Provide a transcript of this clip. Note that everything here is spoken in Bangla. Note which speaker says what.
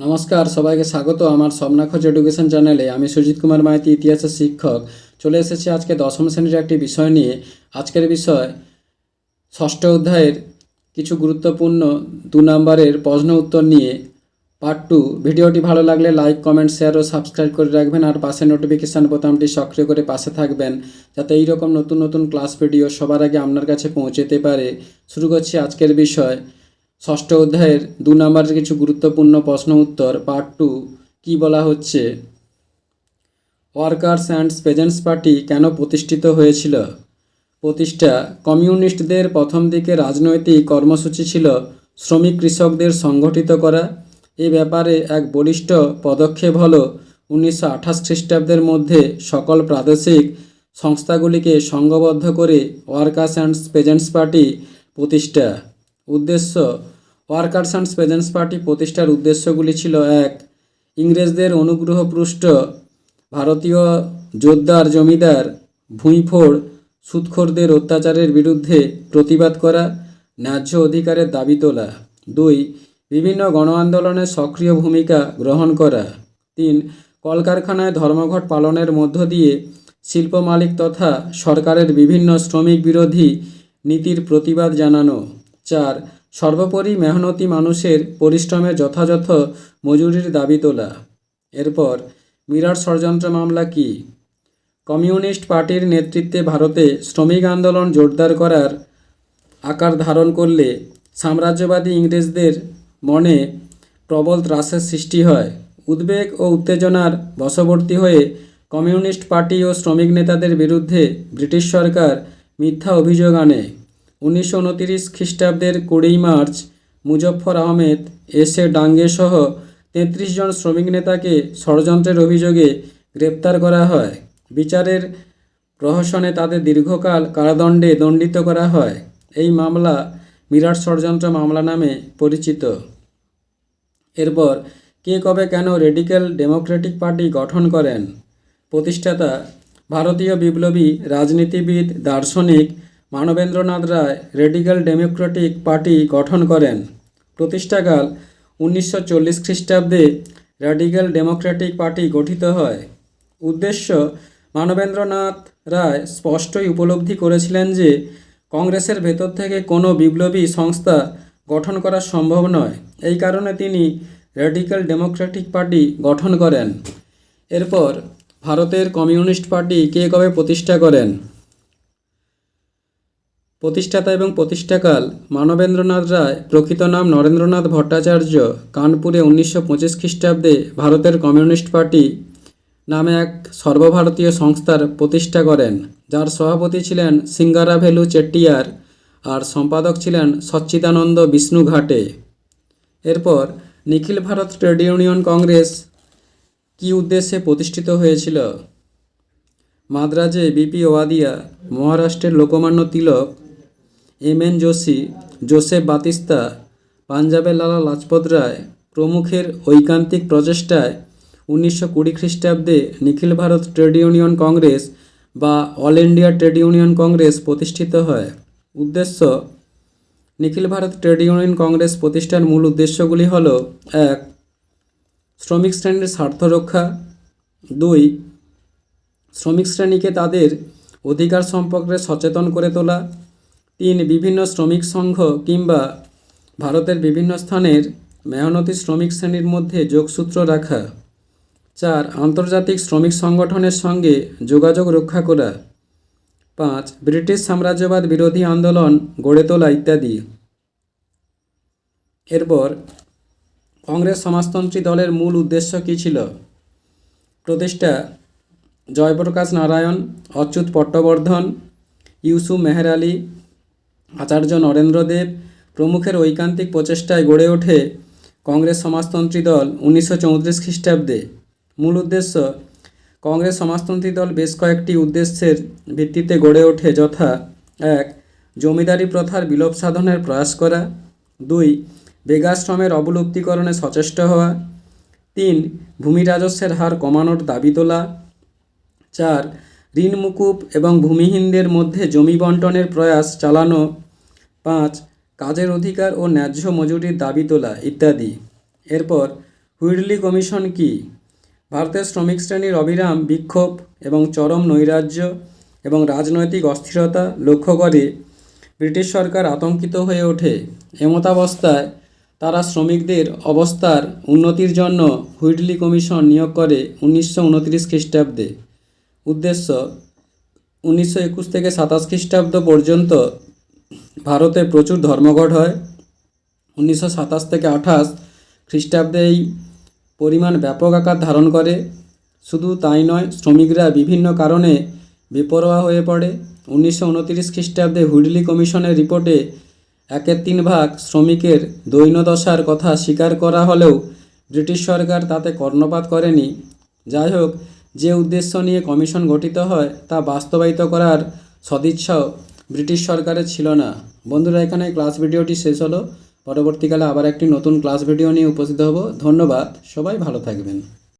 Speaker 1: নমস্কার, সবাইকে স্বাগত আমার স্বপ্নাখোঁজ এডুকেশন চ্যানেলে। আমি সুজিত কুমার মাইতি, ইতিহাসের শিক্ষক। চলে এসেছি আজকে দশম শ্রেণির একটি বিষয় নিয়ে। আজকের বিষয় ষষ্ঠ অধ্যায়ের কিছু গুরুত্বপূর্ণ দু নম্বরের প্রশ্ন উত্তর নিয়ে পার্ট টু ভিডিওটি ভালো লাগলে লাইক কমেন্ট শেয়ার ও সাবস্ক্রাইব করে রাখবেন আর পাশে নোটিফিকেশান বোতামটি সক্রিয় করে পাশে থাকবেন যাতে এইরকম নতুন নতুন ক্লাস ভিডিও সবার আগে আপনার কাছে পৌঁছেতে পারে। শুরু করছি আজকের বিষয়। ষষ্ঠ অধ্যায়ের দু নম্বরের কিছু গুরুত্বপূর্ণ প্রশ্ন উত্তর পার্ট টু কী বলা হচ্ছে? ওয়ার্কার্স অ্যান্ড পেজেন্টস পার্টি কেন প্রতিষ্ঠিত হয়েছিল? প্রতিষ্ঠা কমিউনিস্টদের প্রথম দিকে রাজনৈতিক কর্মসূচি ছিল শ্রমিক কৃষকদের সংগঠিত করা। এ ব্যাপারে এক বলিষ্ঠ পদক্ষেপ হল উনিশশো আঠাশ খ্রিস্টাব্দের মধ্যে সকল প্রাদেশিক সংস্থাগুলিকে সংঘবদ্ধ করে ওয়ার্কার্স অ্যান্ড পেজেন্টস পার্টি প্রতিষ্ঠা। উদ্দেশ্য। ওয়ার্কার্স অ্যান্ড পেজেন্টস পার্টি প্রতিষ্ঠার উদ্দেশ্যগুলি ছিল, এক, ইংরেজদের অনুগ্রহপৃষ্ট ভারতীয় জোরদার জমিদার ভুঁইফোড় সুৎখোরদের অত্যাচারের বিরুদ্ধে প্রতিবাদ করা, ন্যায্য অধিকারের দাবি তোলা। দুই, বিভিন্ন গণ আন্দোলনে সক্রিয় ভূমিকা গ্রহণ করা। তিন, কলকারখানায় ধর্মঘট পালনের মধ্য দিয়ে শিল্প মালিক তথা সরকারের বিভিন্ন শ্রমিক বিরোধী নীতির প্রতিবাদ জানানো। চার, সর্বোপরি মেহনতি মানুষের পরিশ্রমের যথাযথ মজুরির দাবি তোলা। এরপর মিরাট ষড়যন্ত্র মামলা কি? কমিউনিস্ট পার্টির নেতৃত্বে ভারতে শ্রমিক আন্দোলন জোরদার করার আকার ধারণ করলে সাম্রাজ্যবাদী ইংরেজদের মনে প্রবল ত্রাসের সৃষ্টি হয়। উদ্বেগ ও উত্তেজনার বশবর্তী হয়ে কমিউনিস্ট পার্টি ও শ্রমিক নেতাদের বিরুদ্ধে ব্রিটিশ সরকার মিথ্যা অভিযোগ আনে। উনিশশো উনতিরিশ খ্রিস্টাব্দের কুড়ি March Muzaffar Ahmed S A Dange সহ তেত্রিশ জন শ্রমিক নেতাকে ষড়যন্ত্রের অভিযোগে গ্রেপ্তার করা হয়। বিচারের প্রহসনে তাদের দীর্ঘকাল কারাদণ্ডে দণ্ডিত করা হয়। এই মামলা মিরাট ষড়যন্ত্র মামলা নামে পরিচিত। এরপর, কে কবে কেন রেডিক্যাল ডেমোক্রেটিক পার্টি গঠন করেন? প্রতিষ্ঠাতা ভারতীয় বিপ্লবী রাজনীতিবিদ, দার্শনিক Manabendranath Roy radical democratic party গঠন করেন। প্রতিষ্ঠাকাল উনিশশো চল্লিশ খ্রিস্টাব্দে র্যাডিক্যাল ডেমোক্রেটিক পার্টি গঠিত হয়। উদ্দেশ্য, মানবেন্দ্রনাথ রায় স্পষ্টই উপলব্ধি করেছিলেন যে কংগ্রেসের ভেতর থেকে কোনো বিপ্লবী সংস্থা গঠন করা সম্ভব নয়। এই কারণে তিনি র্যাডিক্যাল ডেমোক্রেটিক পার্টি গঠন করেন। এরপর ভারতের কমিউনিস্ট পার্টি কে কবে প্রতিষ্ঠা করেন? প্রতিষ্ঠাতা এবং প্রতিষ্ঠাকাল মানবেন্দ্রনাথ রায়, প্রকৃত নাম নরেন্দ্রনাথ ভট্টাচার্য, কানপুরে উনিশশো পঁচিশ খ্রিস্টাব্দে ভারতের কমিউনিস্ট পার্টি নামে এক সর্বভারতীয় সংস্থার প্রতিষ্ঠা করেন। যার সভাপতি ছিলেন সিঙ্গারা ভেলু চেট্টিয়ার আর সম্পাদক ছিলেন সচ্চিদানন্দ বিষ্ণু ঘাটে। এরপর নিখিল ভারত ট্রেড ইউনিয়ন কংগ্রেস কী উদ্দেশ্যে প্রতিষ্ঠিত হয়েছিল? মাদ্রাজে বিপি ওয়াদিয়া, মহারাষ্ট্রের লোকমান্য তিলক এম এন যোশী জোসেফ বাতিস্তা, পাঞ্জাবের লালা লাজপত রায় প্রমুখের ঐকান্তিক প্রচেষ্টায় উনিশশো কুড়ি খ্রিস্টাব্দে নিখিল ভারত ট্রেড ইউনিয়ন কংগ্রেস বা all India trade union congress প্রতিষ্ঠিত হয়। উদ্দেশ্য, নিখিল ভারত ট্রেড ইউনিয়ন কংগ্রেস প্রতিষ্ঠার মূল উদ্দেশ্যগুলি হল, এক, শ্রমিক শ্রেণির স্বার্থ রক্ষা। দুই, শ্রমিক শ্রেণীকে তাদের অধিকার সম্পর্কে সচেতন করে তোলা। তিন বিভিন্ন শ্রমিক সংঘ কিংবা ভারতের বিভিন্ন স্থানের মেহনতি শ্রমিক শ্রেণির মধ্যে যোগসূত্র রাখা। চার, আন্তর্জাতিক শ্রমিক সংগঠনের সঙ্গে যোগাযোগ রক্ষা করা। পাঁচ, ব্রিটিশ সাম্রাজ্যবাদ বিরোধী আন্দোলন গড়ে তোলা ইত্যাদি। এরপর, কংগ্রেস সমাজতন্ত্রী দলের মূল উদ্দেশ্য কী ছিল? প্রতিষ্ঠা, জয়প্রকাশ নারায়ণ, অচ্যুত পট্টবর্ধন, ইউসুফ মেহের আলী আচার্য নরেন্দ্রদেব প্রমুখের ঐকান্তিক প্রচেষ্টায় গড়ে ওঠে কংগ্রেস সমাজতন্ত্রী দল উনিশশো চৌত্রিশ খ্রিস্টাব্দে। মূল উদ্দেশ্য, কংগ্রেস সমাজতন্ত্রী দল বেশ কয়েকটি উদ্দেশ্যের ভিত্তিতে গড়ে ওঠে। যথা, এক, জমিদারি প্রথার বিলোপ সাধনের প্রয়াস করা। দুই বেগাশ্রমের অবলুপ্তিকরণে সচেষ্ট হওয়া। তিন, ভূমি রাজস্বের হার কমানোর দাবি তোলা। চার ঋণ মুকুব এবং ভূমিহীনদের মধ্যে জমি বন্টনের প্রয়াস চালানো, পাঁচ, কাজের অধিকার ও ন্যায্য মজুরির দাবি তোলা ইত্যাদি। এরপর হুইডলি কমিশন কি? ভারতের শ্রমিক শ্রেণির অবিরাম বিক্ষোভ এবং চরম নৈরাজ্য এবং রাজনৈতিক অস্থিরতা লক্ষ্য করে ব্রিটিশ সরকার আতঙ্কিত হয়ে ওঠে। এমতাবস্থায় তারা শ্রমিকদের অবস্থার উন্নতির জন্য হুইডলি কমিশন নিয়োগ করে উনিশশো উনত্রিশ খ্রিস্টাব্দে। উদ্দেশ্য উনিশশো একুশ থেকে সাতাশ খ্রিস্টাব্দ পর্যন্ত ভারতে প্রচুর ধর্মঘট হয়। উনিশশো সাতাশ থেকে আঠাশ খ্রিস্টাব্দে এই পরিমাণ ব্যাপক আকার ধারণ করে। শুধু তাই নয়, শ্রমিকরা বিভিন্ন কারণে বেপরোয়া হয়ে পড়ে। উনিশশো উনত্রিশ খ্রিস্টাব্দে হুডলি কমিশনের রিপোর্টে একের তিন ভাগ শ্রমিকের দৈনদশার কথা স্বীকার করা হলেও ব্রিটিশ সরকার তাতে কর্ণপাত করেনি। যাই হোক যে উদ্দেশ্য নিয়ে কমিশন গঠিত হয়, তা বাস্তবায়িত করার সদিচ্ছাও ব্রিটিশ সরকারের ছিল না। বন্ধুরা এখানে ক্লাস ভিডিওটি শেষ হলো। পরবর্তীকালে আবার একটি নতুন ক্লাস ভিডিও নিয়ে উপস্থিত হব। ধন্যবাদ। সবাই ভালো থাকবেন।